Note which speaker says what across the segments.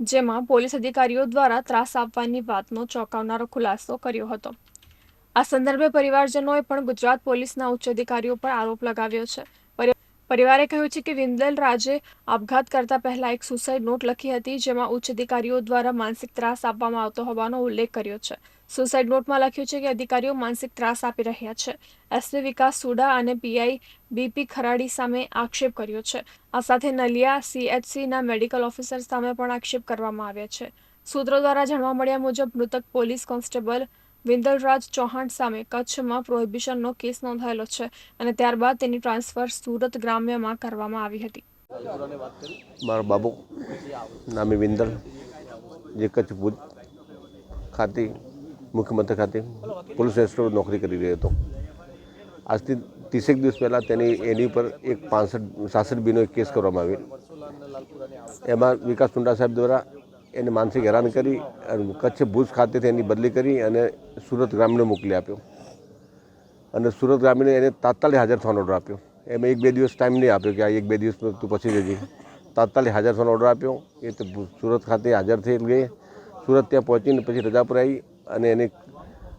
Speaker 1: જેમાં પોલીસ અધિકારીઓ દ્વારા ત્રાસ આપવાની વાતનો ચોંકાવનારો ખુલાસો કર્યો હતો. આ સંદર્ભે પરિવારજનોએ પણ ગુજરાત પોલીસના ઉચ્ચ અધિકારીઓ પર આરોપ લગાવ્યો છે. પરિવારે કહ્યું છે કે વિંદલ રાજે આપઘાત કરતા પહેલા એક સુસાઇડ નોટ લખી હતી, જેમાં ઉચ્ચ અધિકારીઓ દ્વારા માનસિક ત્રાસ આપવામાં આવતો હોવાનો ઉલ્લેખ કર્યો છે. સુસાઇડ નોટમાં લખ્યું છે કે અધિકારીઓ માનસિક ત્રાસ આપી રહ્યા છે. એસપી વિકાસ સુડા અને પીઆઈ બીપી ખરાડી સામે આક્ષેપ કર્યો છે. આ સાથે નલિયા સીએચસીના મેડિકલ ઓફિસર સામે પણ આક્ષેપ કરવામાં આવ્યા છે. સૂત્રો દ્વારા જાણવા મળ્યા મુજબ મૃતક પોલીસ કોન્સ્ટેબલ વિંદલરાજ ચૌહાણ સામે કચ્છમાં પ્રોહિબિશનનો કેસ નોંધાયેલો છે અને ત્યારબાદ તેની ટ્રાન્સફર સુરત ગ્રામ્યમાં કરવામાં આવી હતી.
Speaker 2: મારો બાબુ, નામે વિંદલ, જે કચ્છ ભુજ ખાતે, મુખ્યમંત્રી ખાતે પોલીસ ઇન્સ્પેક્ટર નોકરી કરી રહ્યો હતો. આજથી ત્રીસેક દિવસ પહેલાં તેની, એની ઉપર એક પાંસઠ, સાસઠ બીનો એક કેસ કરવામાં આવ્યો. એમાં વિકાસ ટુંડા સાહેબ દ્વારા એને માનસિક હેરાન કરી અને કચ્છ ભુજ ખાતેથી એની બદલી કરી અને સુરત ગ્રામીણ મોકલી આપ્યો. અને સુરત ગ્રામીણે એને તાત્કાલિક હાજર થવાનો ઓર્ડર આપ્યો. એમ એક બે દિવસ ટાઈમ નહીં આપ્યો કે આ એક બે દિવસ તું પછી જજે. તાત્કાલિક હાજર થવાનો ઓર્ડર આપ્યો. એ તો સુરત ખાતે હાજર થઈ ગઈ. સુરત ત્યાં પહોંચીને પછી રજા પર આવી અને એને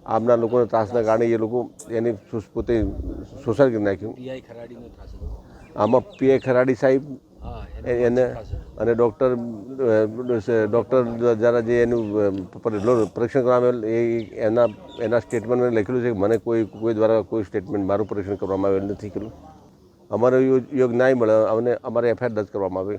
Speaker 2: આમના લોકોના ત્રાસના કારણે એ લોકો એને પોતે સુસાઇડ કરી નાખ્યું આમાં પીઆઈ ખરાડી સાહેબ એને અને ડૉક્ટર ડૉક્ટર દ્વારા જે એનું પરીક્ષણ કરવામાં એ એના એના સ્ટેટમેન્ટમાં લખેલું છે કે મને કોઈ કોઈ દ્વારા કોઈ સ્ટેટમેન્ટ મારું પરીક્ષણ કરવામાં આવેલ નથી કર્યું. અમારો યોગ ના મળે અમને અમારે એફઆઈઆર દર્જ કરવામાં આવે.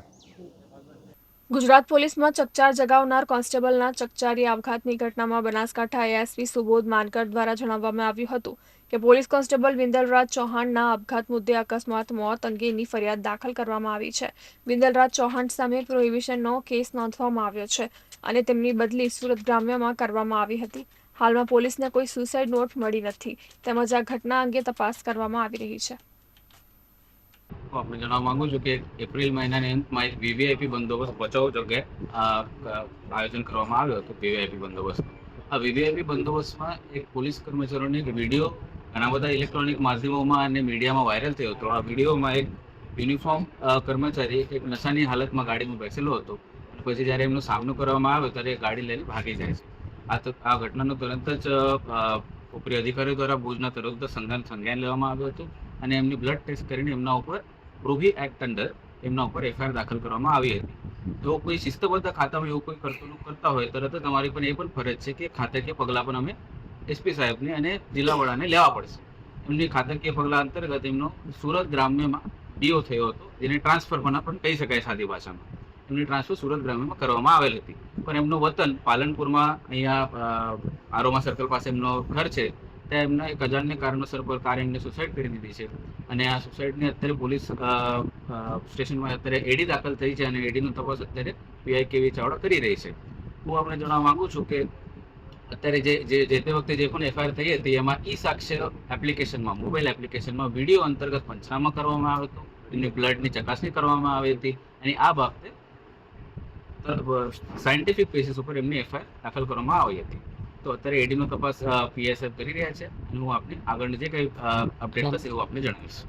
Speaker 1: ગુજરાત પોલીસમાં ચકચાર જગાવનાર કોન્સ્ટેબલના ચકચારી આપઘાતની ઘટનામાં બનાસકાંઠા એએસપી સુબોધ માનકર દ્વારા જણાવવામાં આવ્યું હતું કે પોલીસ કોન્સ્ટેબલ વિંદલરાજ ચૌહાણના આપઘાત મુદ્દે અકસ્માત મોત અંગેની ફરિયાદ દાખલ કરવામાં આવી છે. વિંદલરાજ ચૌહાણ સામે પ્રોહિબિશનનો કેસ નોંધવામાં આવ્યો છે અને તેમની બદલી સુરત ગ્રામ્યમાં કરવામાં આવી હતી. હાલમાં પોલીસને કોઈ સુસાઇડ નોટ મળી નથી. તેમજ આ ઘટના અંગે તપાસ કરવામાં આવી રહી છે.
Speaker 3: આપને જણાવવા માંગુ છું કે એપ્રિલ મહિનાની અંતમાં એક વીવીઆઈપી બંદોબસ્ત બચાવ જગ્યાએ આયોજન કરવામાં આવ્યો હતો વીવીઆઈપી બંદોબસ્ત. આ વીવીઆઈપી બંદોબસ્તમાં એક પોલીસ કર્મચારીઓનો એક વીડિયો, ઘણા બધા ઇલેક્ટ્રોનિક માધ્યમોમાં અને મીડિયામાં વાયરલ થયો હતો. આ વિડીયોમાં એક યુનિફોર્મ કર્મચારી એક નશાની હાલતમાં ગાડીમાં બેસેલો હતો. પછી જ્યારે એમનો સામનો કરવામાં આવ્યો, ત્યારે ગાડી લઈને ભાગી જાય છે. આ તો, આ ઘટનાનો તરત જ ઉપરી અધિકારીઓ દ્વારા ભુજના તરત સંજ્ઞાન સંજ્ઞાન લેવામાં આવ્યું હતું અને એમની બ્લડ ટેસ્ટ કરીને એમના ઉપર પ્રોહી એક્ટ અંડર એમના ઉપર એફઆઈઆર દાખલ કરવામાં આવી હતી. તો કોઈ શિસ્તબદ્ધ ખાતામાં એવું કોઈ કરતું કરતા હોય, તરત જ અમારી પણ એ પણ ફરજ છે કે ખાતાકીય પગલાં પણ અમે એસપી સાહેબને અને જિલ્લા વડાને લેવા પડશે. એમની ખાતાકીય પગલાં અંતર્ગત એમનો સુરત ગ્રામ્યમાં ડીઓ થયો હતો, જેને ટ્રાન્સફર પણ કહી શકાય સાદી ભાષામાં. એમની ટ્રાન્સફર સુરત ગ્રામ્યમાં કરવામાં આવેલ હતી. પણ એમનું વતન પાલનપુરમાં અહીંયા આરોમા સર્કલ પાસે એમનો ઘર છે. ત્યાં એમના એક હજારને કારણોસર પર કાર એમને સુસાઇડ કરી દીધી છે. અને આ સુસાઇડની અત્યારે પોલીસ સ્ટેશનમાં અત્યારે એડી દાખલ થઈ છે અને એડીનો તપાસ અત્યારે પીઆઈ કેવી ચાવડા કરી રહી છે. હું આપણે જણાવવા માંગુ છું કે અત્યારે જે જે જે તે વખતે જે પણ એફઆઈઆર થઈ હતી, એમાં ઈ સાક્ષ્ય એપ્લિકેશનમાં, મોબાઈલ એપ્લિકેશનમાં વીડિયો અંતર્ગત પંચનામા કરવામાં આવ્યો હતો. એમની બ્લડની ચકાસણી કરવામાં આવી હતી. અને આ બાબતે સાયન્ટિફિક બેસિસ ઉપર એમની એફઆઈઆર દાખલ કરવામાં આવી હતી. તો અત્યારે એડીનો તપાસ પીએસએફ કરી રહ્યા છે. હું આપને આગળની જે કંઈ અપડેટ થશે એવું આપને જણાવીશ.